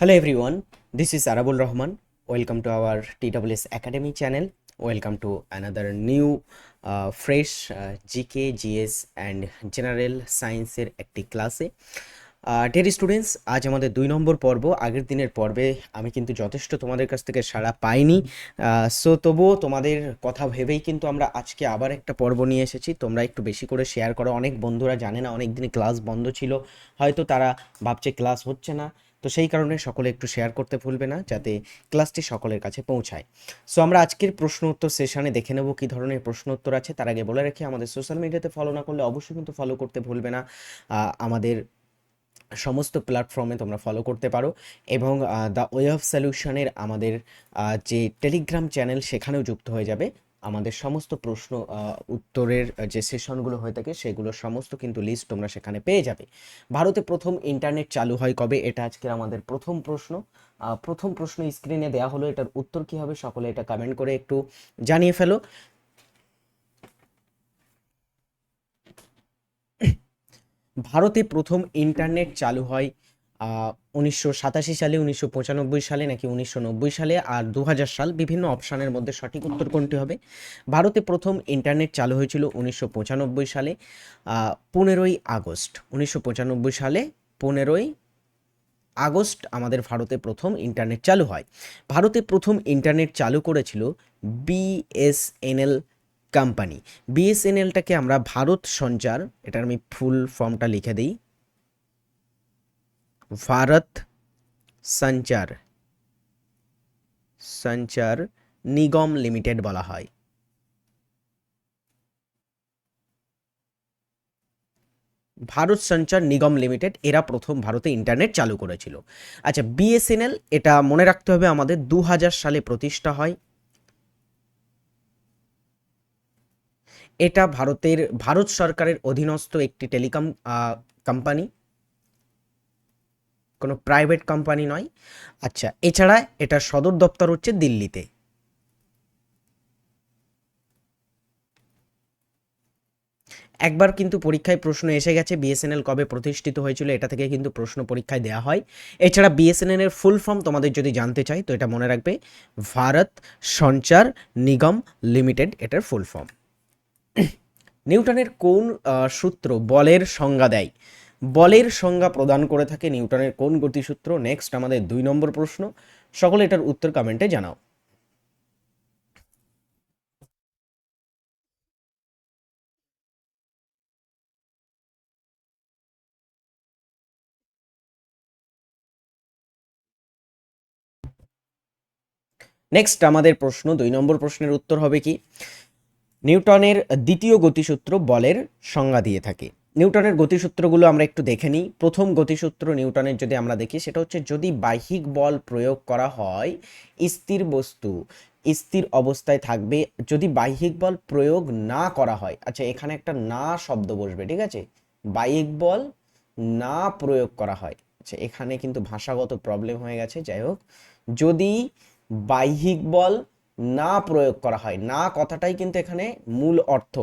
This is Arabul Rahman. Welcome to our TWS Academy channel. Welcome to another new uh, fresh uh, GK, GS and General Science এর একটি ক্লাসে dairy students আজ আমাদের দুই নম্বর পর্ব আগের দিনের পর্বে। আমি কিন্তু যথেষ্ট তোমাদের কাছ থেকে সাড়া পাইনি। সো তবুও তোমাদের কথা ভেবেই কিন্তু আমরা আজকে আবার একটা পর্ব নিয়ে এসেছি। তোমরা একটু বেশি করে শেয়ার করো। অনেক বন্ধুরা জানে না অনেক দিন ক্লাস বন্ধ ছিল। হয়তো তারা ভাবছে ক্লাস হচ্ছে না। তো সেই কারণে সকলে একটু শেয়ার করতে ভুলবে না যাতে ক্লাসটি সকলের কাছে পৌঁছায়। সো আমরা আজকের প্রশ্ন উত্তর সেশনে দেখে নেব কী ধরনের প্রশ্ন উত্তর আছে। তার আগে বলে রাখি, আমাদের সোশ্যাল মিডিয়াতে ফলো না করলে অবশ্যই কিন্তু ফলো করতে ভুলবে না। আমাদের সমস্ত প্ল্যাটফর্মে তোমরা ফলো করতে পারো এবং দ্য ওয়ে অফ সলিউশনের আমাদের যে টেলিগ্রাম চ্যানেল সেখানেও যুক্ত হয়ে যাবে। আমাদের সমস্ত প্রশ্ন উত্তরের যে সেশনগুলো হয়ে থাকে সেগুলোর সমস্ত কিন্তু লিস্ট তোমরা সেখানে পেয়ে যাবে। ভারতে প্রথম ইন্টারনেট চালু হয় কবে? এটা আজকের আমাদের প্রথম প্রশ্ন। প্রথম প্রশ্ন স্ক্রিনে দেওয়া হলো, এটার উত্তর কী হবে সকলে এটা কমেন্ট করে একটু জানিয়ে ফেলো। ভারতে প্রথম ইন্টারনেট চালু হয় উনিশশো সাতাশি সালে, উনিশশো পঁচানব্বই সালে নাকি উনিশশো নব্বই সালে আর দু হাজার সাল বিভিন্ন অপশানের মধ্যে সঠিক উত্তর কোনটি হবে? ভারতে প্রথম ইন্টারনেট চালু হয়েছিল উনিশশো পঁচানব্বই সালে পনেরোই আগস্ট। উনিশশো পঁচানব্বই সালে পনেরোই আগস্ট আমাদের ভারতে প্রথম ইন্টারনেট চালু হয়। ভারতে প্রথম ইন্টারনেট চালু করেছিল বিএসএনএল কোম্পানি। বিএসএনএলটাকে আমরা ভারত সঞ্চার এটার আমি ফুল ফর্মটা লিখে দিই ভারত সঞ্চার সঞ্চার নিগম লিমিটেড বলা হয় ভারত সঞ্চার নিগম লিমিটেড এরা প্রথম ভারতে ইন্টারনেট চালু করেছিল আচ্ছা বিএসএনএল এটা মনে রাখতে হবে আমাদের দু হাজার সালে প্রতিষ্ঠা হয় এটা ভারতের ভারত সরকারের অধীনস্থ একটি টেলিকম কোম্পানি কোনো প্রাইভেট কোম্পানি নয়। আচ্ছা এছাড়া এটা সদর দপ্তর হচ্ছে দিল্লিতে। একবার কিন্তু পরীক্ষায় প্রশ্ন এসে গেছে বিএসএনএল কবে প্রতিষ্ঠিত হয়েছিল এটা থেকে কিন্তু প্রশ্ন পরীক্ষায় দেওয়া হয়। এছাড়া বিএসএনএল এর ফুল ফর্ম তোমাদের যদি জানতে চাই, তো এটা মনে রাখবে, ভারত সঞ্চার নিগম লিমিটেড এটার ফুল ফর্ম নিউটনের কোন সূত্র বলের সংজ্ঞা দেয়? বলের সংজ্ঞা প্রদান করে থাকে নিউটনের কোন গতিসূত্র? নেক্সট আমাদের দুই নম্বর প্রশ্ন। সকলে এটার উত্তর কমেন্টে জানাও। নেক্সট আমাদের প্রশ্ন, দুই নম্বর প্রশ্নের উত্তর হবে কি? নিউটনের দ্বিতীয় গতিসূত্র বলের সংজ্ঞা দিয়ে থাকে। নিউটনের গতিসূত্রগুলো আমরা একটু দেখে নিই। প্রথম গতিসূত্র নিউটনের যদি আমরা দেখি, সেটা হচ্ছে যদি বাহ্যিক বল প্রয়োগ করা হয় স্থির বস্তু, স্থির অবস্থায় থাকবে, যদি বাহ্যিক বল প্রয়োগ না করা হয় আচ্ছা এখানে একটা না শব্দ বসবে, ঠিক আছে? বাহ্যিক বল না প্রয়োগ করা হয়। আচ্ছা এখানে কিন্তু ভাষাগত প্রবলেম হয়ে গেছে, যাই হোক। যদি বাহ্যিক বল না প্রয়োগ করা হয়। না কথাটাই কিন্তু এখানে মূল অর্থ।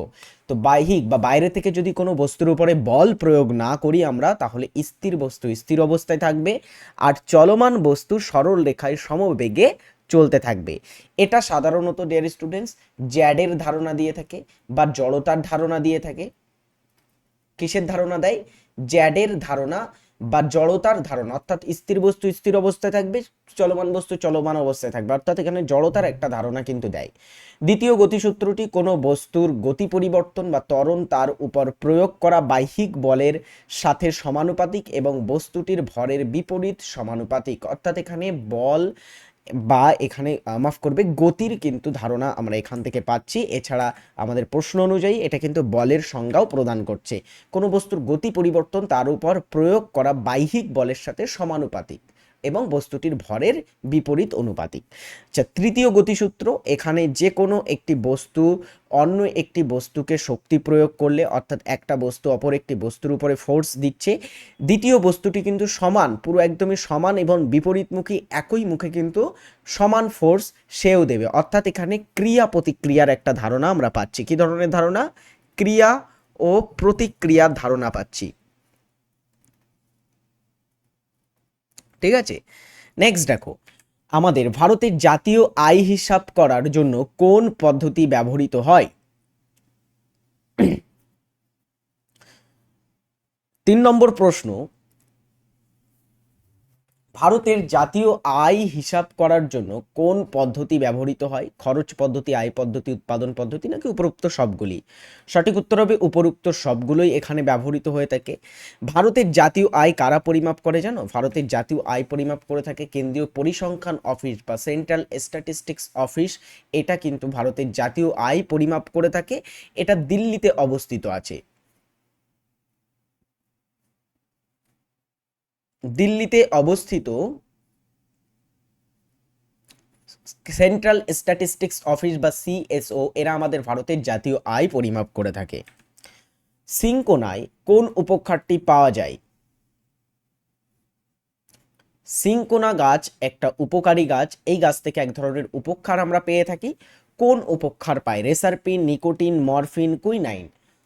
তো বাহ্যিক বা বাইরে থেকে যদি কোনো বস্তুর উপরে বল প্রয়োগ না করি আমরা, তাহলে স্থির বস্তু, স্থির অবস্থায় থাকবে আর চলমান বস্তু সরল রেখায় সমবেগে চলতে থাকবে। এটা সাধারণত ডিয়ার স্টুডেন্টস জ্যাডের ধারণা দিয়ে থাকে বা জড়তার ধারণা দিয়ে থাকে। কিসের ধারণা দেয়? জ্যাডের ধারণা বা জড়তার ধারণা, অর্থাৎ স্থির বস্তু স্থির অবস্থায় থাকবে, চলমান বস্তু চলমান অবস্থায় থাকবে, অর্থাৎ এখানে জড়তার একটা ধারণা কিন্তু দেয়। দ্বিতীয় গতিসূত্রটি কোনো বস্তুর গতি পরিবর্তন বা ত্বরণ তার উপর প্রয়োগ করা বাহ্যিক বলের সাথে সমানুপাতিক এবং বস্তুটির ভরের বিপরীত সমানুপাতিক, অর্থাৎ এখানে বল বা এখানে মাফ করবে, গতির কিন্তু ধারণা আমরা এখান থেকে পাচ্ছি। এছাড়া আমাদের প্রশ্ন অনুযায়ী এটা কিন্তু বলের সংজ্ঞাও প্রদান করছে। কোনো বস্তুর গতি পরিবর্তন তার উপর প্রয়োগ করা বাহ্যিক বলের সাথে সমানুপাতিক। এবং বস্তুটির ভরের বিপরীত অনুপাতিক। আচ্ছা তৃতীয় গতিসূত্র, এখানে যে কোনো একটি বস্তু অন্য একটি বস্তুকে শক্তি প্রয়োগ করলে, অর্থাৎ একটা বস্তু অপর একটি বস্তুর উপরে ফোর্স দিচ্ছে, দ্বিতীয় বস্তুটি কিন্তু সমান, পুরো একদমই সমান এবং বিপরীতমুখী একই মুখে কিন্তু সমান ফোর্স সেও দেবে। অর্থাৎ এখানে ক্রিয়া প্রতিক্রিয়ার একটা ধারণা আমরা পাচ্ছি। কী ধরনের ধারণা? ক্রিয়া ও প্রতিক্রিয়ার ধারণা পাচ্ছি। ঠিক আছে? নেক্সট দেখো, আমাদের ভারতের জাতীয় আয় হিসাব করার জন্য কোন পদ্ধতি ব্যবহৃত হয়? তিন নম্বর প্রশ্ন ভারতের জাতীয় আয় হিসাব করার জন্য কোন পদ্ধতি ব্যবহৃত হয়? খরচ পদ্ধতি, আয় পদ্ধতি, উৎপাদন পদ্ধতি নাকি উপরোক্ত সবগুলি? সঠিক উত্তর হবে উপরোক্ত সবগুলোই এখানে ব্যবহৃত হয়ে থাকে। ভারতের জাতীয় আয় কারা পরিমাপ করে জানো? ভারতের জাতীয় আয় পরিমাপ করে থাকে কেন্দ্রীয় পরিসংখ্যান অফিস বা সেন্ট্রাল স্ট্যাটিস্টিক্স অফিস। এটা কিন্তু ভারতের জাতীয় আয় পরিমাপ করে থাকে। এটা দিল্লিতে অবস্থিত আছে। দিল্লিতে অবস্থিত সেন্ট্রাল স্ট্যাটিস্টিক্স অফিস বা সিএসও এরা আমাদের ভারতের জাতীয় আয় পরিমাপ করে থাকে। সিঙ্কোনায় কোন উপক্ষারটি পাওয়া যায়? সিঙ্কোনা গাছ একটা উপকারী গাছ। এই গাছ থেকে এক ধরনের উপক্ষার আমরা পেয়ে থাকি। কোন উপক্ষার পাই রেসারপিন, নিকোটিন, মরফিন, কুইনাইন।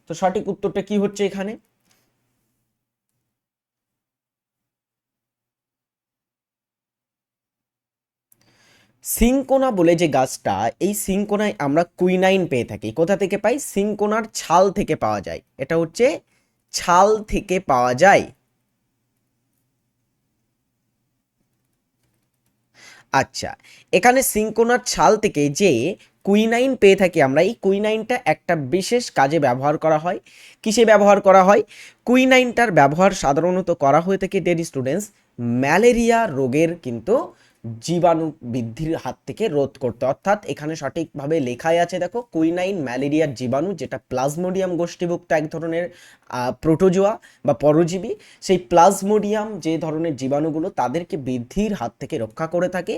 তো সঠিক উত্তরটা কি হচ্ছে এখানে? সিঙ্কোনা বলে যে গাছটা, এই সিঙ্কোনায় আমরা কুইনাইন পেয়ে থাকি। কোথা থেকে পাই? সিঙ্কোনার ছাল থেকে পাওয়া যায়। এটা হচ্ছে ছাল থেকে পাওয়া যায়। আচ্ছা এখানে সিঙ্কোনার ছাল থেকে যে কুইনাইন পেয়ে থাকি আমরা, এই কুইনাইনটা একটা বিশেষ কাজে ব্যবহার করা হয়। কিসে ব্যবহার করা হয়? কুইনাইনটার ব্যবহার সাধারণত করা হয়ে থাকে ডেরি স্টুডেন্টস ম্যালেরিয়া রোগের কিন্তু জীবাণু বৃদ্ধির হাত থেকে রোধ করতে। অর্থাৎ এখানে সঠিকভাবে লেখাই আছে, দেখো, কুইনাইন ম্যালেরিয়ার জীবাণু, যেটা প্লাজমোডিয়াম গোষ্ঠীভুক্ত এক ধরনের প্রোটোজোয়া বা পরজীবী। সেই প্লাজমোডিয়াম যে ধরনের জীবাণুগুলো তাদেরকে বৃদ্ধির হাত থেকে রক্ষা করে থাকে।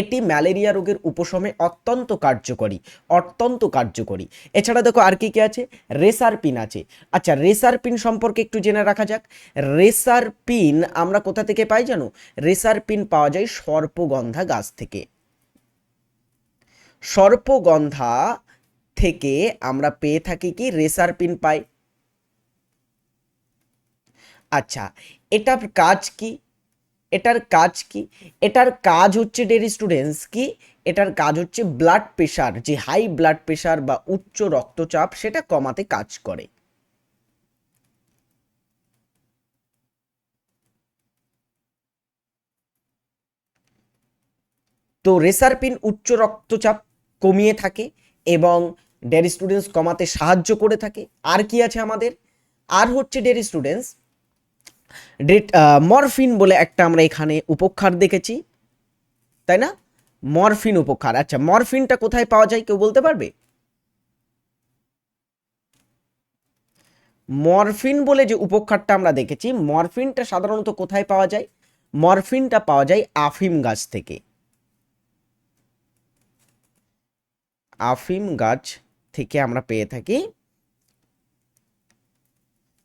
এটি ম্যালেরিয়া রোগের উপশমে অত্যন্ত কার্যকরী অত্যন্ত কার্যকরী। এছাড়া দেখো আর কি কি আছে? রেসার পিন আছে। আচ্ছা রেসার পিন সম্পর্কে একটু জেনে রাখা যাক। রেসার পিন আমরা কোথা থেকে পাই জানো? রেসার পিন পাওয়া যায় সর্পগন্ধা গাছ থেকে। সর্পগন্ধা থেকে আমরা পেয়ে থাকি কি? রেসার পিন পাই। আচ্ছা এটার কাজ কি? এটার কাজ কি? এটার কাজ হচ্ছে ডেরি স্টুডেন্টস কি? এটার কাজ হচ্ছে ব্লাড প্রেশার যে হাই ব্লাড প্রেশার বা উচ্চ রক্তচাপ, সেটা কমাতে কাজ করে। তো রেসারপিন উচ্চ রক্তচাপ কমিয়ে থাকে এবং ডেরি স্টুডেন্টস কমাতে সাহায্য করে থাকে। আর কি আছে আমাদের? আর হচ্ছে ডেরি স্টুডেন্টস, ডেট মরফিন বলে একটা আমরা এখানে উপক্ষার দেখেছি। তাই না? মরফিন উপক্ষার। আচ্ছা মরফিনটা কোথায় পাওয়া যায় কেউ বলতে পারবে? মরফিন বলে যে উপক্ষারটা আমরা দেখেছি, মরফিনটা সাধারণত কোথায় পাওয়া যায়? মরফিনটা পাওয়া যায় আফিম গাছ থেকে। আফিম গাছ থেকে আমরা পেয়ে থাকি।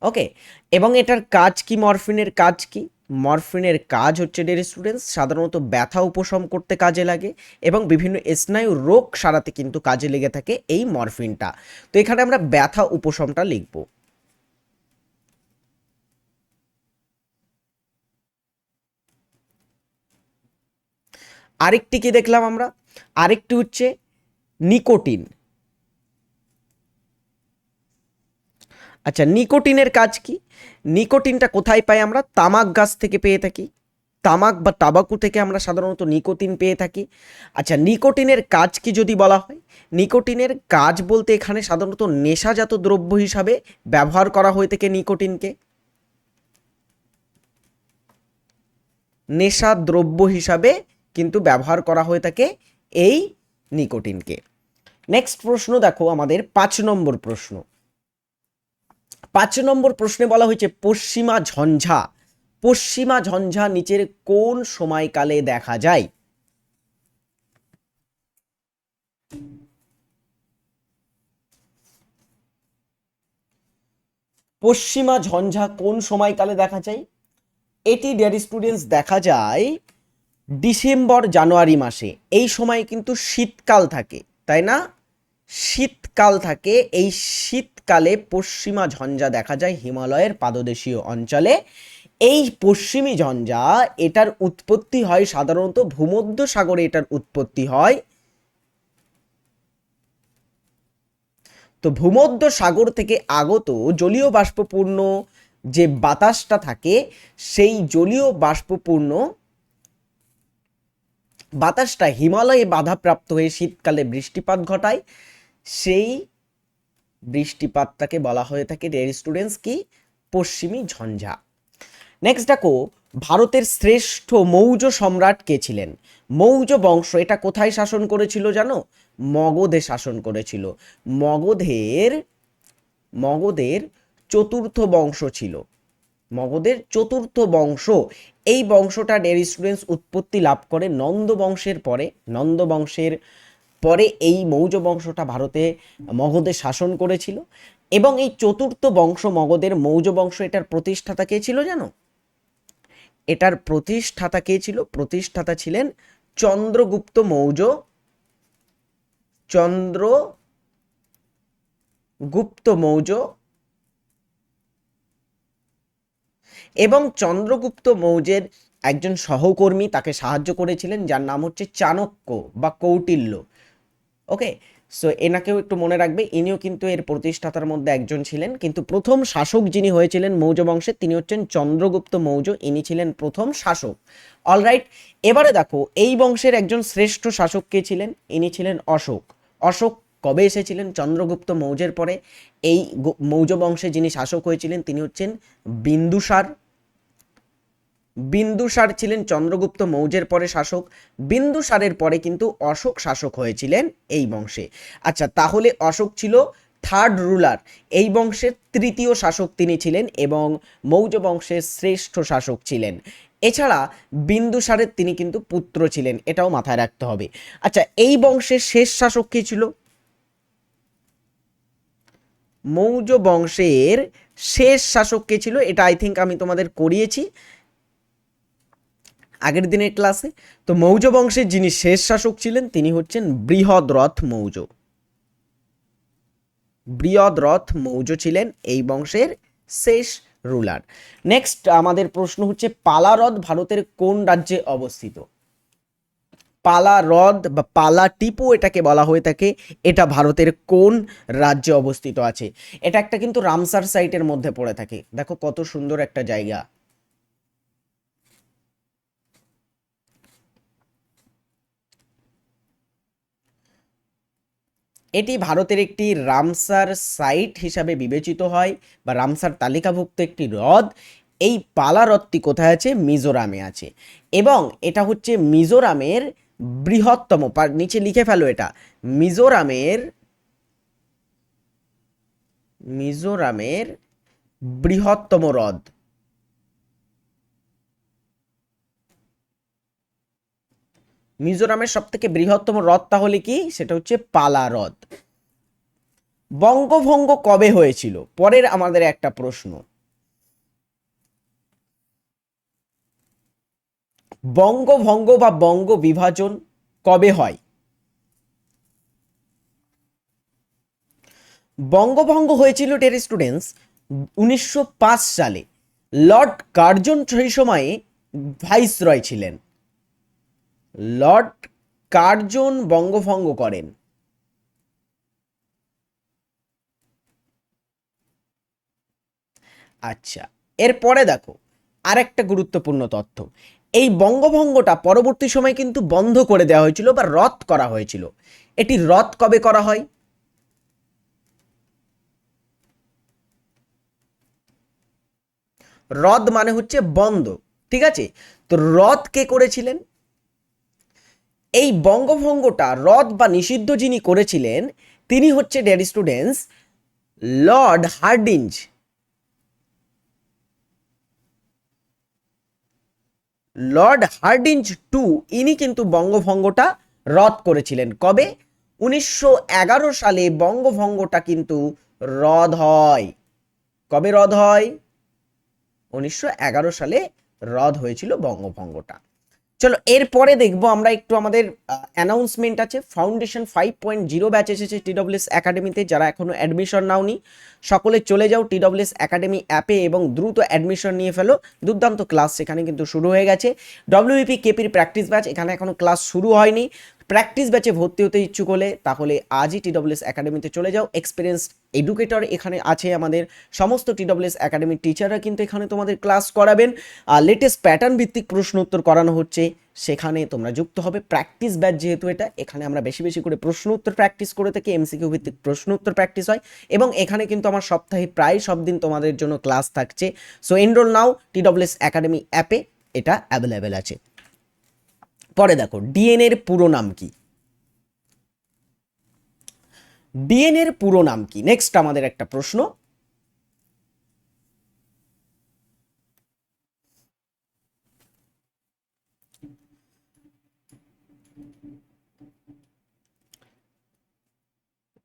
ওকে, এবং এটার কাজ কি? মরফিনের কাজ কি? মরফিনের কাজ হচ্ছে ডের স্টুডেন্টস সাধারণত ব্যথা উপশম করতে কাজে লাগে এবং বিভিন্ন স্নায়ু রোগ সারাতে কিন্তু কাজে লেগে থাকে এই মরফিনটা। তো এখানে আমরা ব্যথা উপশমটা লিখব। আরেকটি কি দেখলাম আমরা? আরেকটি হচ্ছে নিকোটিন। আচ্ছা নিকোটিনের কাজ কি? নিকোটিনটা কোথায় পাই আমরা? তামাক গাছ থেকে পেয়ে থাকি। তামাক বা তাবাকু থেকে আমরা সাধারণত নিকোটিন পেয়ে থাকি। আচ্ছা নিকোটিনের কাজ কি যদি বলা হয়? নিকোটিনের কাজ বলতে এখানে সাধারণত নেশাজাত দ্রব্য হিসাবে ব্যবহার করা হয়ে থাকে নিকোটিনকে। নেশা দ্রব্য হিসাবে কিন্তু ব্যবহার করা হয়ে থাকে এই নিকোটিনকে। নেক্সট প্রশ্ন দেখো, আমাদের পাঁচ নম্বর প্রশ্ন। পাঁচ নম্বর প্রশ্নে বলা হয়েছে, পশ্চিমা ঝঞ্ঝা পশ্চিমা ঝঞ্ঝা নিচের কোন সময়কালে দেখা যায়? পশ্চিমা ঝঞ্ঝা কোন সময়কালে দেখা যায়? এটি ডিয়ার স্টুডেন্টস দেখা যায় ডিসেম্বর জানুয়ারি মাসে। এই সময় কিন্তু শীতকাল থাকে, তাই না? শীতকাল থাকে, এই শীতকালে পশ্চিমা ঝঞ্ঝা দেখা যায় হিমালয়ের পাদদেশীয় অঞ্চলে। এই পশ্চিমী ঝঞ্ঝা, এটার উৎপত্তি হয় সাধারণত ভূমধ্য সাগরে এটার উৎপত্তি হয়। তো ভূমধ্য সাগর থেকে আগত জলীয় বাষ্পপূর্ণ যে বাতাসটা থাকে, সেই জলীয় বাষ্পপূর্ণ বাতাসটা হিমালয়ে বাধাপ্রাপ্ত হয়ে শীতকালে বৃষ্টিপাত ঘটায়। সেই বৃষ্টিপাতটাকে বলা হয়ে থাকে ডিয়ার স্টুডেন্টস কি? পশ্চিমী ঝঞ্ঝা। নেক্সট দেখো, ভারতের শ্রেষ্ঠ মৌর্য সম্রাট কে ছিলেন? মৌর্য বংশ এটা কোথায় শাসন করেছিল জানো? মগধে শাসন করেছিল। মগধের মগধের চতুর্থ বংশ ছিল। মগধের চতুর্থ বংশ। এই বংশটা ডেয়ার স্টুডেন্টস উৎপত্তি লাভ করে নন্দ বংশের পরে। নন্দ বংশের পরে এই মৌর্য বংশটা ভারতে মগধে শাসন করেছিল। এবং এই চতুর্থ বংশ মগধের মৌর্য বংশ, এটার প্রতিষ্ঠাতা কে ছিল জানো? এটার প্রতিষ্ঠাতা কে ছিল? প্রতিষ্ঠাতা ছিলেন চন্দ্রগুপ্ত মৌর্য। চন্দ্র গুপ্ত মৌর্য এবং চন্দ্রগুপ্ত মৌর্যের একজন সহকর্মী তাকে সাহায্য করেছিলেন, যার নাম হচ্ছে চাণক্য বা কৌটিল্য। ওকে সো এনাকেও একটু মনে রাখবে, ইনিও কিন্তু এর প্রতিষ্ঠাতার মধ্যে একজন ছিলেন। কিন্তু প্রথম শাসক যিনি হয়েছিলেন মৌর্য বংশের, তিনি হচ্ছেন চন্দ্রগুপ্ত মৌর্য। ইনি ছিলেন প্রথম শাসক। অলরাইট এবারে দেখো, এই বংশের একজন শ্রেষ্ঠ শাসক কে ছিলেন? ইনি ছিলেন অশোক। অশোক কবে এসেছিলেন? চন্দ্রগুপ্ত মৌর্যের পরে। এই মৌর্য বংশে যিনি শাসক হয়েছিলেন, তিনি হচ্ছেন বিন্দুসার। বিন্দুসার ছিলেন চন্দ্রগুপ্ত মৌজের পরে শাসক বিন্দুসারের পরে কিন্তু অশোক শাসক হয়েছিলেন এই বংশে। আচ্ছা তাহলে অশোক ছিল থার্ড রুলার এই বংশের তৃতীয় শাসক তিনি ছিলেন এবং মৌর্য বংশের শ্রেষ্ঠ শাসক ছিলেন। এছাড়া বিন্দুসারের তিনি কিন্তু পুত্র ছিলেন, এটাও মাথায় রাখতে হবে। আচ্ছা এই বংশের শেষ শাসক কে ছিল? মৌর্য বংশের শেষ শাসক কে ছিল? এটা আই থিঙ্ক আমি তোমাদের করিয়েছি। আগের দিনের ক্লাসে। তো মৌর্য বংশের যিনি শেষ শাসক ছিলেন, তিনি হচ্ছেন বৃহদ্রথ মৌর্য। বৃহদ্রথ মৌর্য ছিলেন এই বংশের শেষ রুলার। নেক্সট আমাদের প্রশ্ন হচ্ছে, পালা হ্রদ ভারতের কোন রাজ্যে অবস্থিত? পালা হ্রদ বা পালা টিপু এটাকে বলা হয়ে থাকে, এটা ভারতের কোন রাজ্যে অবস্থিত আছে? এটা একটা কিন্তু রামসার সাইটের মধ্যে পড়ে থাকে। দেখো কত সুন্দর একটা জায়গা। এটি ভারতের একটি রামসার সাইট হিসাবে বিবেচিত হয় বা রামসার তালিকাভুক্ত একটি হ্রদ। এই পালা হ্রদটি কোথায় আছে? মিজোরামে আছে। এবং এটা হচ্ছে মিজোরামের বৃহত্তম নিচে লিখে ফেলো এটা। মিজোরামের মিজোরামের বৃহত্তম হ্রদ। মিজোরামের সব থেকে বৃহত্তম হ্রদ তাহলে কি? সেটা হচ্ছে পালা হ্রদ। বঙ্গভঙ্গ কবে হয়েছিল? পরের আমাদের একটা প্রশ্ন। বঙ্গভঙ্গ বা বঙ্গ বিভাজন কবে হয়? বঙ্গভঙ্গ হয়েছিল টের স্টুডেন্টস উনিশশো পাঁচ সালে। লর্ড কার্জন সেই সময়ে ভাইসরয় ছিলেন। লর্ড কার্জন বঙ্গভঙ্গ করেন। আচ্ছা এরপরে দেখো, আরেকটা গুরুত্বপূর্ণ তথ্য। এই বঙ্গভঙ্গটা পরবর্তী সময় কিন্তু বন্ধ করে দেওয়া হয়েছিল বা রদ করা হয়েছিল। এটি রদ কবে করা হয়? রদ মানে হচ্ছে বন্ধ, ঠিক আছে? তো রদ কে করেছিলেন? এই বঙ্গভঙ্গটা রদ বা নিষিদ্ধ যিনি করেছিলেন, তিনি হচ্ছে dear students lord Hardinge lord Hardinge two ইনি কিন্তু বঙ্গভঙ্গটা রদ করেছিলেন। কবে? উনিশশো এগারো সালে বঙ্গভঙ্গটা কিন্তু রদ হয়। কবে রদ হয়? উনিশশো এগারো সালে রদ হয়েছিল বঙ্গভঙ্গটা। চলো, এরপরে দেখব আমরা একটু আমাদের অ্যানাউন্সমেন্ট আছে। Foundation five point zero batch এসেছে টিডব্লিউএস একাডেমিতে যারা এখনও অ্যাডমিশন নাওনি। সকলে চলে যাও টিডব্লিউএস একাডেমি অ্যাপে এবং দ্রুত অ্যাডমিশন নিয়ে ফেলো। দুর্দান্ত ক্লাস সেখানে কিন্তু শুরু হয়ে গেছে। ডব্লিউপি কেপির প্র্যাকটিস ব্যাচ এখানে এখনও ক্লাস শুরু হয়নি। প্র্যাকটিস ব্যাচে ভর্তি হতে ইচ্ছুক হলে, তাহলে আজই টিডব্লিউএস একাডেমিতে চলে যাও। এক্সপিরিয়েন্স এডুকেটর এখানে আছে আমাদের সমস্ত টিডব্লিউএস একাডেমির টিচাররা কিন্তু এখানে তোমাদের ক্লাস করাবেন। আর লেটেস্ট প্যাটার্ন ভিত্তিক প্রশ্ন উত্তর করানো হচ্ছে। সেখানে তোমরা যুক্ত হবে। প্র্যাকটিস ব্যাচ যেহেতু এটা, এখানে আমরা বেশি বেশি করে প্রশ্ন উত্তর প্র্যাকটিস করে থাকি। এমসিকিউ ভিত্তিক প্রশ্ন উত্তর প্র্যাকটিস হয়। এবং এখানে কিন্তু আমার সপ্তাহে প্রায় সব দিন তোমাদের জন্য ক্লাস থাকছে। So enrol now TWS academy অ্যাপে এটা অ্যাভেলেবেল আছে। পরে দেখো ডিএনএর পুরো নাম কি? ডিএনএর পুরো নাম কি? নেক্সট আমাদের একটা প্রশ্ন।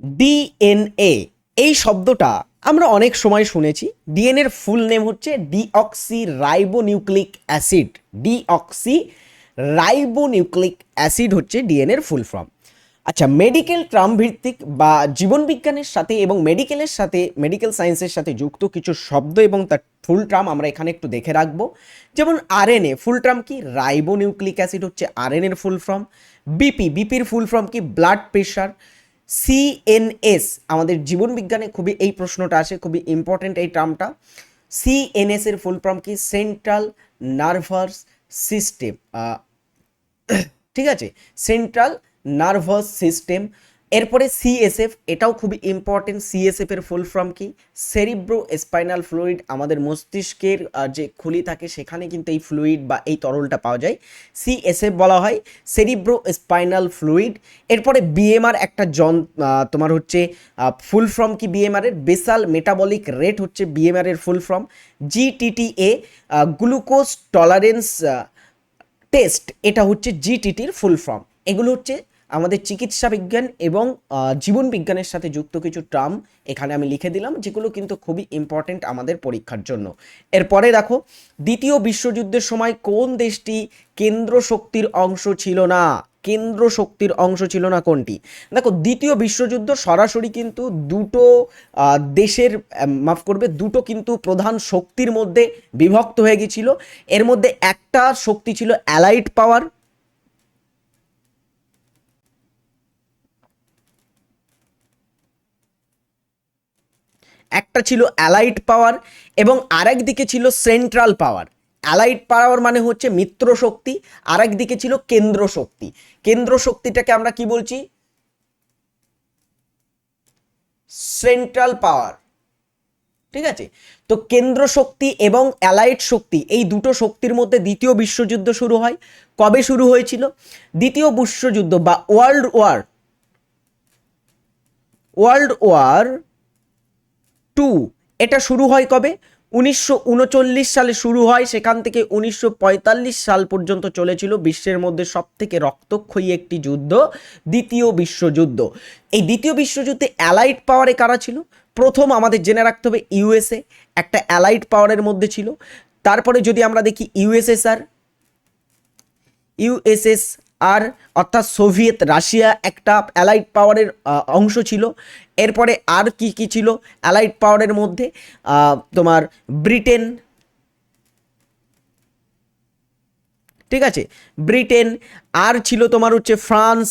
ডিএনএ, এই শব্দটা আমরা অনেক সময় শুনেছি। ডিএনএর ফুল নেম হচ্ছে deoxyribonucleic acid. Deoxyribonucleic acid হচ্ছে ডিএনএর ফুল ফর্ম। আচ্ছা মেডিকেল ট্রাম ভিত্তিক বা জীবনবিজ্ঞানের সাথে এবং মেডিকেলের সাথে মেডিকেল সায়েন্সের সাথে যুক্ত কিছু শব্দ এবং তার ফুল ট্রাম আমরা এখানে একটু দেখে রাখব। যেমন আরএনএ ফুল ট্রাম কি? রাইবো নিউক্লিক অ্যাসিড হচ্ছে আরএনএর ফুল ফর্ম। বিপি বিপির ফুল ফর্ম কি? ব্লাড প্রেশার সিএনএস আমাদের জীবনবিজ্ঞানে খুবই এই প্রশ্নটা আসে, খুবই ইম্পর্টেন্ট এই টার্মটা। সিএনএস এর ফুল ফর্ম কি? সেন্ট্রাল নার্ভাস সিস্টেম ঠিক আছে? Central nervous system. এরপরে সিএসএফ এটাও খুবই ইম্পর্টেন্ট সিএসএফ এর ফুল ফর্ম কি? সেরিব্রো স্পাইনাল ফ্লুইড আমাদের মস্তিষ্কের যে খুলি থাকে, সেখানে কিন্তু এই ফ্লুইড বা এই তরলটা পাওয়া যায়। সিএসএফ বলা হয় সেরিব্রো স্পাইনাল ফ্লুইড এরপরে বিএমআর একটা জন তোমার হচ্ছে ফুল ফর্ম কি বিএমআর এর? বেসাল মেটাবলিক রেট হচ্ছে বিএমআর এর full form জিটিটিএ glucose tolerance test এটা হচ্ছে জিটিটির ফুল ফর্ম এগুলো হচ্ছে আমাদের চিকিৎসা বিজ্ঞান এবং জীবন বিজ্ঞানের সাথে যুক্ত কিছু টার্ম এখানে আমি লিখে দিলাম, যেগুলো কিন্তু খুবই ইম্পর্টেন্ট আমাদের পরীক্ষার জন্য। এরপরে দেখো, দ্বিতীয় বিশ্বযুদ্ধের সময় কোন দেশটি কেন্দ্র শক্তির অংশ ছিল না? কেন্দ্র শক্তির অংশ ছিল না কোনটি? দেখো, দ্বিতীয় বিশ্বযুদ্ধ সরাসরি কিন্তু দুটো দেশের মাফ করবে, দুটো কিন্তু প্রধান শক্তির মধ্যে বিভক্ত হয়ে গেছিল। এর মধ্যে একটা শক্তি ছিল অ্যালাইট পাওয়ার একটা ছিল অ্যালাইট পাওয়ার এবং আরেক দিকে ছিল সেন্ট্রাল পাওয়ার। অ্যালাইট পাওয়ার মানে হচ্ছে মিত্র শক্তি, আরেক দিকে ছিল কেন্দ্র শক্তি। কেন্দ্র শক্তিটাকে আমরা কি বলছি? Central power. ঠিক আছে? তো কেন্দ্র শক্তি এবং অ্যালাইট শক্তি, এই দুটো শক্তির মধ্যে দ্বিতীয় বিশ্বযুদ্ধ শুরু হয়। কবে শুরু হয়েছিল? দ্বিতীয় বিশ্বযুদ্ধ বা world war. World war two, এটা শুরু হয় কবে? উনিশশো উনচল্লিশ সালে শুরু হয়, সেখান থেকে উনিশশো পঁয়তাল্লিশ সাল পর্যন্ত চলেছিল বিশ্বের মধ্যে সব থেকে রক্তক্ষয়ী একটি যুদ্ধ, দ্বিতীয় বিশ্বযুদ্ধ। এই দ্বিতীয় বিশ্বযুদ্ধে অ্যালাইট পাওয়ারে কারা ছিল? প্রথম আমাদের জেনে রাখতে হবে ইউএসএ একটা অ্যালাইট পাওয়ারের মধ্যে ছিল। তারপরে যদি আমরা দেখি ইউএসএসআর ইউএসএসআর অর্থাৎ সোভিয়েত রাশিয়া একটা অ্যালাইট পাওয়ারের অংশ ছিল। এরপরে আর কি কি ছিল? অ্যালাইড পাওয়ারের মধ্যে তোমার ব্রিটেন ঠিক আছে? ব্রিটেন আর ছিল তোমার হচ্ছে ফ্রান্স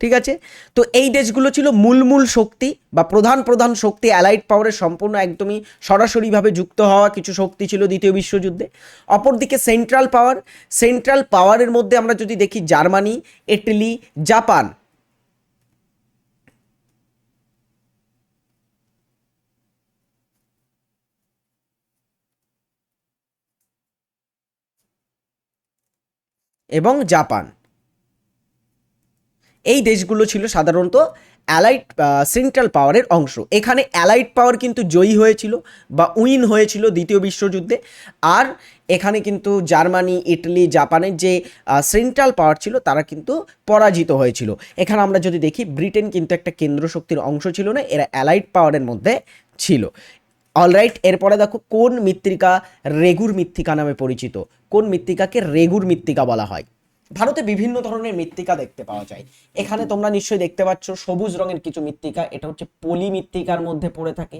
ঠিক আছে? তো এই দেশগুলো ছিল মূল মূল শক্তি বা প্রধান প্রধান শক্তি অ্যালাইড পাওয়ারের সম্পূর্ণ একদমই সরাসরিভাবে যুক্ত হওয়া কিছু শক্তি ছিল দ্বিতীয় বিশ্বযুদ্ধে। অপরদিকে সেন্ট্রাল পাওয়ার সেন্ট্রাল পাওয়ারের মধ্যে আমরা যদি দেখি জার্মানি, ইটালি, জাপান। এবং জাপান। এই দেশগুলো ছিল সাধারণত অ্যালাইট সেন্ট্রাল পাওয়ারের অংশ। এখানে অ্যালাইট পাওয়ার কিন্তু জয়ী হয়েছিল বা উইন হয়েছিল দ্বিতীয় বিশ্বযুদ্ধে। আর এখানে কিন্তু জার্মানি, ইটালি, জাপানের যে সেন্ট্রাল পাওয়ার ছিল তারা কিন্তু পরাজিত হয়েছিল। এখানে আমরা যদি দেখি, ব্রিটেন কিন্তু একটা কেন্দ্র শক্তির অংশ ছিল না, এরা অ্যালাইট পাওয়ারের মধ্যে ছিল। অলরাইট এরপরে দেখো, কোন মৃত্তিকা রেগুর মৃত্তিকা নামে পরিচিত? কোন মৃত্তিকাকে রেগুর মৃত্তিকা বলা হয়? ভারতে বিভিন্ন ধরনের মৃত্তিকা দেখতে পাওয়া যায়। এখানে তোমরা নিশ্চয়ই দেখতে পাচ্ছ, সবুজ রঙের কিছু মৃত্তিকা, এটা হচ্ছে পলি মৃত্তিকার মধ্যে পড়ে থাকে।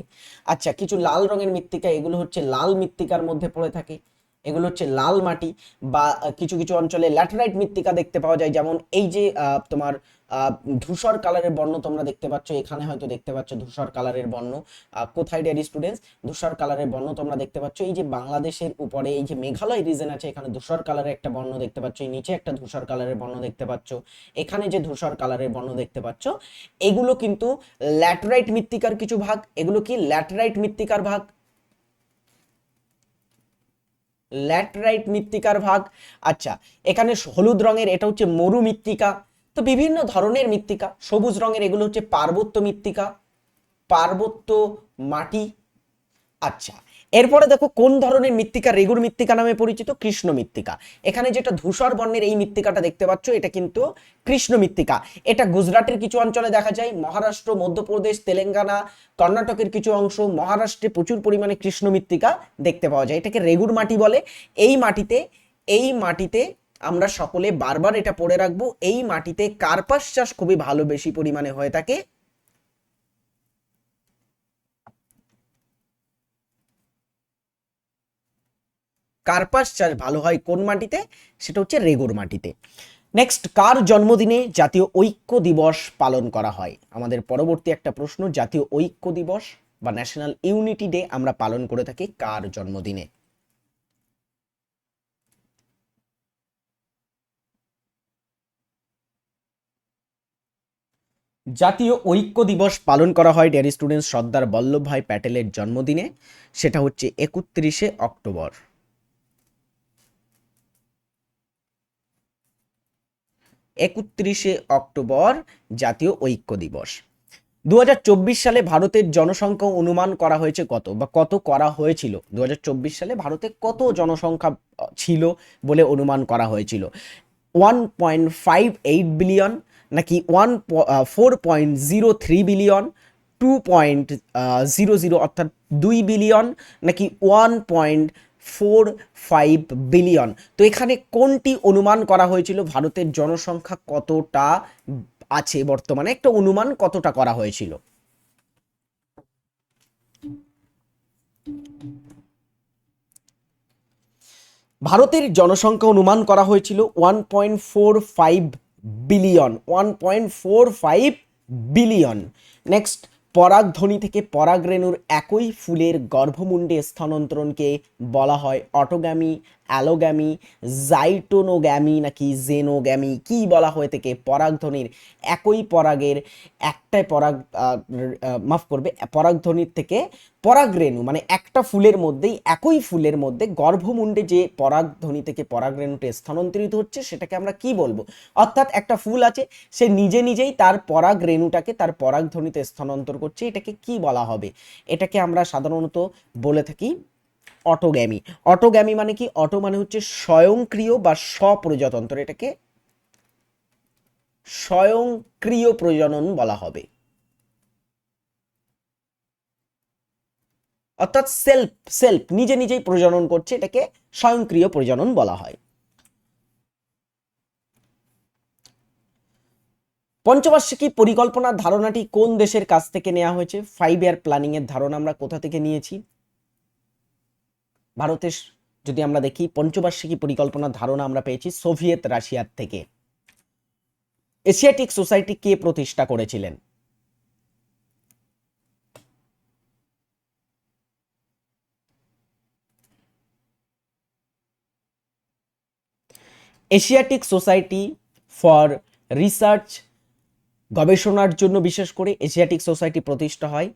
আচ্ছা কিছু লাল রঙের মৃত্তিকা, এগুলো হচ্ছে লাল মৃত্তিকার মধ্যে পড়ে থাকে। এগুলো হচ্ছে লাল মাটি বা কিছু কিছু অঞ্চলে ল্যাটেরাইট মৃত্তিকা দেখতে পাওয়া যায়, যেমন এই যে তোমার ধূসর কালারের বর্ণ তোমরা দেখতে পাচ্ছ, এখানে হয়তো দেখতে পাচ্ছ ধূসর কালারের বর্ণ। কোথায় ডেয়ারি স্টুডেন্টস ধূসর কালারের বর্ণ তোমরা দেখতে পাচ্ছ, এই যে বাংলাদেশের উপরে, এই যে মেঘালয় রিজন আছে, এখানে ধূসর কালারের একটা বর্ণ দেখতে পাচ্ছ, এই নিচে একটা ধূসর কালারের বর্ণ দেখতে পাচ্ছ, এখানে যে ধূসর কালারের বর্ণ দেখতে পাচ্ছ, এগুলো কিন্তু ল্যাটেরাইট মৃত্তিকার কিছু ভাগ, এগুলো কি ল্যাটেরাইট মৃত্তিকার ভাগ? ল্যাটেরাইট মৃত্তিকার ভাগ। আচ্ছা এখানে হলুদ রঙের, এটা হচ্ছে মরু মৃত্তিকা। তো বিভিন্ন ধরনের মৃত্তিকা, সবুজ রঙের, এগুলো হচ্ছে পার্বত্য মৃত্তিকা, পার্বত্য মাটি। আচ্ছা এরপরে দেখো কোন ধরনের মৃত্তিকা রেগুর মৃত্তিকা নামে পরিচিত? কৃষ্ণ মৃত্তিকা। এখানে যেটা ধূসর বর্ণের এই মৃত্তিকাটা দেখতে পাচ্ছ, এটা কিন্তু কৃষ্ণ মৃত্তিকা। এটা গুজরাটের কিছু অঞ্চলে দেখা যায়, মহারাষ্ট্র, মধ্যপ্রদেশ, তেলেঙ্গানা, কর্ণাটকের কিছু অংশ, মহারাষ্ট্রে প্রচুর পরিমাণে কৃষ্ণ মৃত্তিকা দেখতে পাওয়া যায়। এটাকে রেগুর মাটি বলে। এই মাটিতে এই মাটিতে আমরা সকলে বারবার এটা পড়ে রাখব, এই মাটিতে কার্পাস চাষ খুবই ভালো বেশি পরিমাণে হয়ে থাকে। কার্পাস চাষ ভালো হয় কোন মাটিতে? সেটা হচ্ছে রেগুর মাটিতে। নেক্সট কার জন্মদিনে জাতীয় ঐক্য দিবস পালন করা হয়? আমাদের পরবর্তী একটা প্রশ্ন, জাতীয় ঐক্য দিবস বা ন্যাশনাল ইউনিটি ডে আমরা পালন করে থাকি কার জন্মদিনে? জাতীয় ঐক্য দিবস পালন করা হয় ডেয়ারি স্টুডেন্টস সর্দার বল্লভভাই প্যাটেলের জন্মদিনে। সেটা হচ্ছে একত্রিশে অক্টোবর। একত্রিশে অক্টোবর জাতীয় ঐক্য দিবস। দু হাজার চব্বিশ সালে ভারতের জনসংখ্যা অনুমান করা হয়েছে কত বা কত করা হয়েছিল? দু হাজার চব্বিশ সালে ভারতে কত জনসংখ্যা ছিল বলে অনুমান করা হয়েছিল? One point five eight billion নাকি one four point zero three billion two point zero zero অর্থাৎ দুই বিলিয়ন নাকি one point four five billion তো এখানে কোনটি অনুমান করা হয়েছিল? ভারতের জনসংখ্যা কতটা আছে বর্তমানে? একটা অনুমান কতটা করা হয়েছিল? ভারতের জনসংখ্যা অনুমান করা হয়েছিল one point four five billion one point four five billion next পরাগধ্বনি থেকে পরাগরেণুর একই ফুলের গর্ভমুণ্ডে স্থানান্তরণকে বলা হয় অটোগ্যামি অ্যালোগ্যামি, জাইটোনোগ্যামি নাকি জেনোগ্যামি, কি বলা হয়ে থাকে পরাগধ্বনির একই পরাগের একটাই পরাগ মাফ করবে পরাগধ্বনির থেকে পরাগরেণু মানে একটা ফুলের মধ্যেই একই ফুলের মধ্যে গর্ভমুণ্ডে যে পরাগধ্বনি থেকে পরাগরেণুটা স্থানান্তরিত হচ্ছে, সেটাকে আমরা কি বলব? অর্থাৎ একটা ফুল আছে, সে নিজে নিজেই তার পরাগরেণুটাকে তার পরাগধ্বনিতে স্থানান্তর করছে, এটাকে কি বলা হবে? এটাকে আমরা সাধারণত বলে থাকি অটোগ্যামি। অটোগ্যামি মানে কি? অটো মানে হচ্ছে স্বয়ংক্রিয় বা স্বপ্রজাতন্ত্র। এটাকে স্বয়ংক্রিয় প্রজনন বলা হবে। অর্থাৎ সেলফ সেলফ নিজে নিজেই প্রজনন করছে, এটাকে স্বয়ংক্রিয় প্রজনন বলা হয়। পঞ্চবার্ষিকী পরিকল্পনার ধারণাটি কোন দেশের কাছ থেকে নেওয়া হয়েছে? ফাইভ ইয়ার প্ল্যানিং এর ধারণা আমরা কোথা থেকে নিয়েছি? ভারতের যদি আমরা দেখি, পঞ্চবার্ষিকী পরিকল্পনার ধারণা আমরা পেয়েছি সোভিয়েত রাশিয়ার থেকে। এশিয়াটিক সোসাইটি কে প্রতিষ্ঠা করেছিলেন? এশিয়াটিক সোসাইটি ফর রিসার্চ গবেষণার জন্য বিশেষ করে এশিয়াটিক সোসাইটি প্রতিষ্ঠা হয়।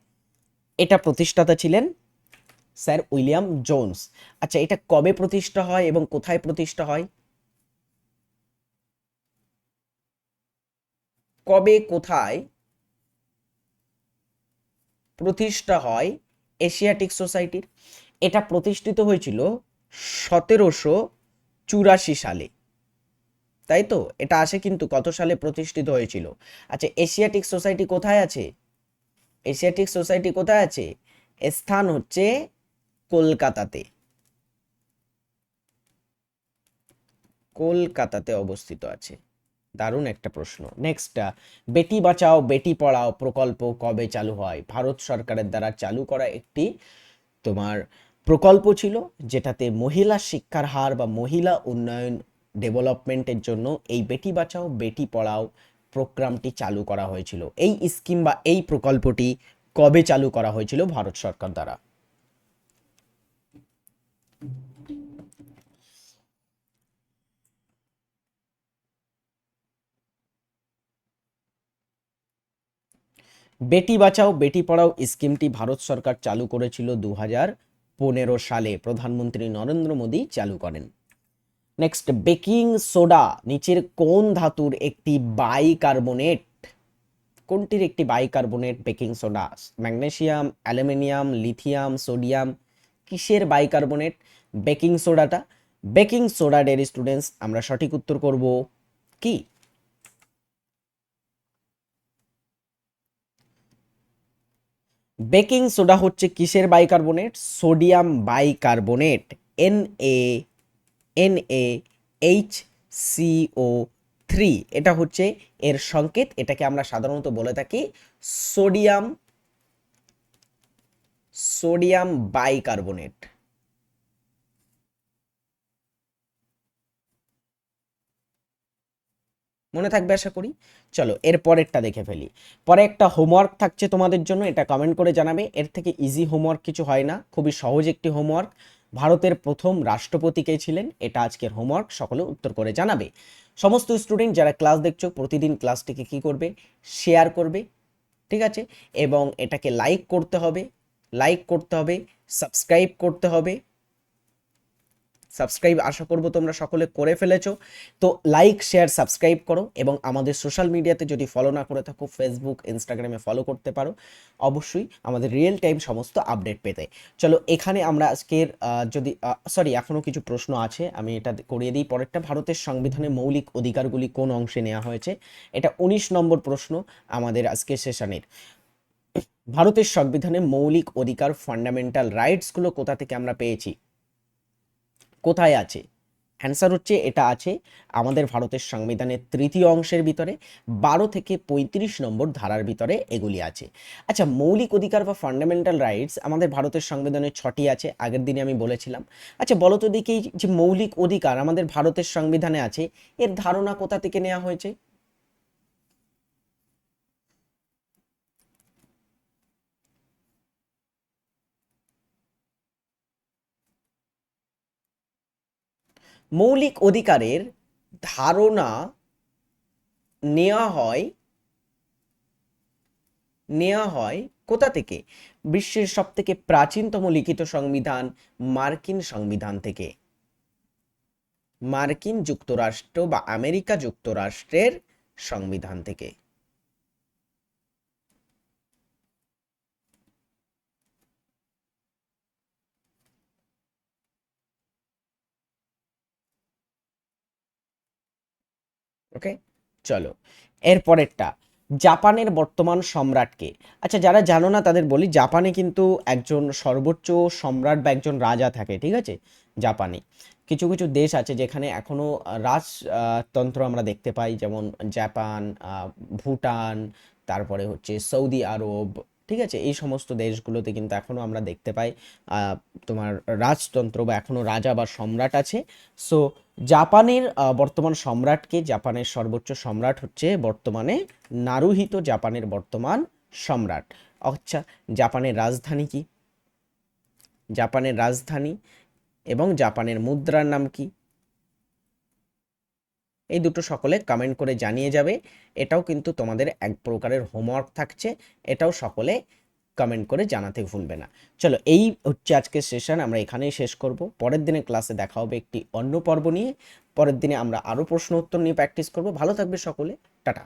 এটা প্রতিষ্ঠাতা ছিলেন স্যার উইলিয়াম জোন্স। আচ্ছা এটা কবে প্রতিষ্ঠা হয় এবং কোথায় প্রতিষ্ঠা হয়? কবে, কোথায় প্রতিষ্ঠা হয় এশিয়াটিক সোসাইটির? এটা প্রতিষ্ঠিত হয়েছিল সতেরোশো চুরাশি সালে। তাই তো? এটা আসে কিন্তু কত সালে প্রতিষ্ঠিত হয়েছিল? আচ্ছা এশিয়াটিক সোসাইটি কোথায় আছে? এশিয়াটিক সোসাইটি কোথায় আছে? স্থান হচ্ছে কলকাতাতে। কলকাতাতে অবস্থিত আছে। দারুণ একটা প্রশ্ন। নেক্সট বেটি বাঁচাও, বেটি পড়াও প্রকল্প কবে চালু হয়? ভারত সরকারের দ্বারা চালু করা একটি তোমার প্রকল্প ছিল, যেটাতে মহিলা শিক্ষার হার বা মহিলা উন্নয়ন ডেভেলপমেন্টের জন্য এই বেটি বাঁচাও, বেটি পড়াও প্রোগ্রামটি চালু করা হয়েছিল। এই স্কিম বা এই প্রকল্পটি কবে চালু করা হয়েছিল ভারত সরকার দ্বারা? বেটি বাঁচাও, বেটি পড়াও স্কিমটি ভারত সরকার চালু করেছিল দু পনেরো সালে। প্রধানমন্ত্রী নরেন্দ্র মোদী চালু করেন। নেক্সট বেকিং সোডা নিচের কোন ধাতুর একটি বাইকার্বনেট কোনটির একটি bicarbonate baking soda magnesium aluminium lithium sodium কিসের বাইকার্বনেট বেকিং সোডাটা বেকিং সোডা ডেরি স্টুডেন্টস আমরা সঠিক উত্তর করব কি? বেকিং সোডা হচ্ছে কিসের bicarbonate? Sodium bicarbonate. N A N A H CO three এটা হচ্ছে এর সংকেত। এটাকে আমরা সাধারণত বলে থাকি সোডিয়াম সোডিয়াম বাইকার্বনেট। মনে থাকবে আশা করি? চলো, এর পরেরটা দেখে ফেলি। পরে একটা হোমওয়ার্ক থাকছে তোমাদের জন্য, এটা কমেন্ট করে জানাবে। এর থেকে ইজি হোমওয়ার্ক কিছু হয় না, খুবই সহজ একটি হোমওয়ার্ক ভারতের প্রথম রাষ্ট্রপতি কে ছিলেন? এটা আজকের হোমওয়ার্ক সকলে উত্তর করে জানাবে। সমস্ত স্টুডেন্ট যারা ক্লাস দেখছ, প্রতিদিন ক্লাসটিকে কি করবে? শেয়ার করবে, ঠিক আছে? এবং এটাকে লাইক করতে হবে লাইক করতে হবে সাবস্ক্রাইব করতে হবে সাবস্ক্রাইব আশা করব তোমরা সকলে করে ফেলেছো। তো লাইক শেয়ার সাবস্ক্রাইব করো এবং আমাদের সোশ্যাল মিডিয়াতে যদি ফলো না করে থাকো ফেসবুক ইনস্টাগ্রামে ফলো করতে পারো। অবশ্যই আমাদের রিয়েল টাইম সমস্ত আপডেট পেতে। চলো, এখানে আমরা আজকের যদি সরি এখনও কিছু প্রশ্ন আছে, আমি এটা করিয়ে দিই। পরেরটা, ভারতের সংবিধানে মৌলিক অধিকারগুলি কোন অংশে নেওয়া হয়েছে? এটা উনিশ নম্বর প্রশ্ন আমাদের আজকের সেশনের। ভারতের সংবিধানে মৌলিক অধিকার ফান্ডামেন্টাল রাইটসগুলো কোথা থেকে আমরা পেয়েছি? কোথায় আছে? অ্যান্সার হচ্ছে এটা আছে আমাদের ভারতের সংবিধানের তৃতীয় অংশের ভিতরে, বারো থেকে পঁয়ত্রিশ নম্বর ধারার ভিতরে এগুলি আছে। আচ্ছা মৌলিক অধিকার বা ফান্ডামেন্টাল রাইটস আমাদের ভারতের সংবিধানে ছটি আছে, আগের দিনে আমি বলেছিলাম। আচ্ছা বলো তো দেখি যে মৌলিক অধিকার আমাদের ভারতের সংবিধানে আছে, এর ধারণা কোথা থেকে নেওয়া হয়েছে? মৌলিক অধিকারের ধারণা নেওয়া হয় নেওয়া হয় কোথা থেকে? বিশ্বের সব থেকে প্রাচীনতম লিখিত সংবিধান মার্কিন সংবিধান থেকে। মার্কিন যুক্তরাষ্ট্র বা আমেরিকা যুক্তরাষ্ট্রের সংবিধান থেকে। ওকে চলো। এরপরেরটা জাপানের বর্তমান সম্রাটকে। আচ্ছা যারা জানো না, তাদের বলি, জাপানে কিন্তু একজন সর্বোচ্চ সম্রাট বা একজন রাজা থাকে, ঠিক আছে? জাপানে। কিছু কিছু দেশ আছে যেখানে এখনও রাজতন্ত্র আমরা দেখতে পাই, যেমন জাপান ভুটান, তারপরে হচ্ছে সৌদি আরব ঠিক আছে? এই সমস্ত দেশগুলোতে কিন্তু এখনও আমরা দেখতে পাই তোমার রাজতন্ত্র বা এখনও রাজা বা সম্রাট আছে। সো জাপানের বর্তমান সম্রাটকে জাপানের সর্বোচ্চ সম্রাট হচ্ছে বর্তমানে নারুহিত জাপানের বর্তমান সম্রাট। আচ্ছা জাপানের রাজধানী কি? জাপানের রাজধানী এবং জাপানের মুদ্রার নাম কি? এই দুটো সকলে কমেন্ট করে জানিয়ে যাবে। এটাও কিন্তু তোমাদের এক প্রকারের হোমওয়ার্ক থাকছে। এটাও সকলে কমেন্ট করে জানাতে ভুলবে না। চলো, এই হচ্ছে আজকের সেশন আমরা এখানেই শেষ করব। পরের দিনে ক্লাসে দেখা হবে একটি অন্য পর্ব নিয়ে। পরের দিনে আমরা আরও প্রশ্ন উত্তর নিয়ে প্র্যাকটিস করব। ভালো থাকবে সকলে। টাটা।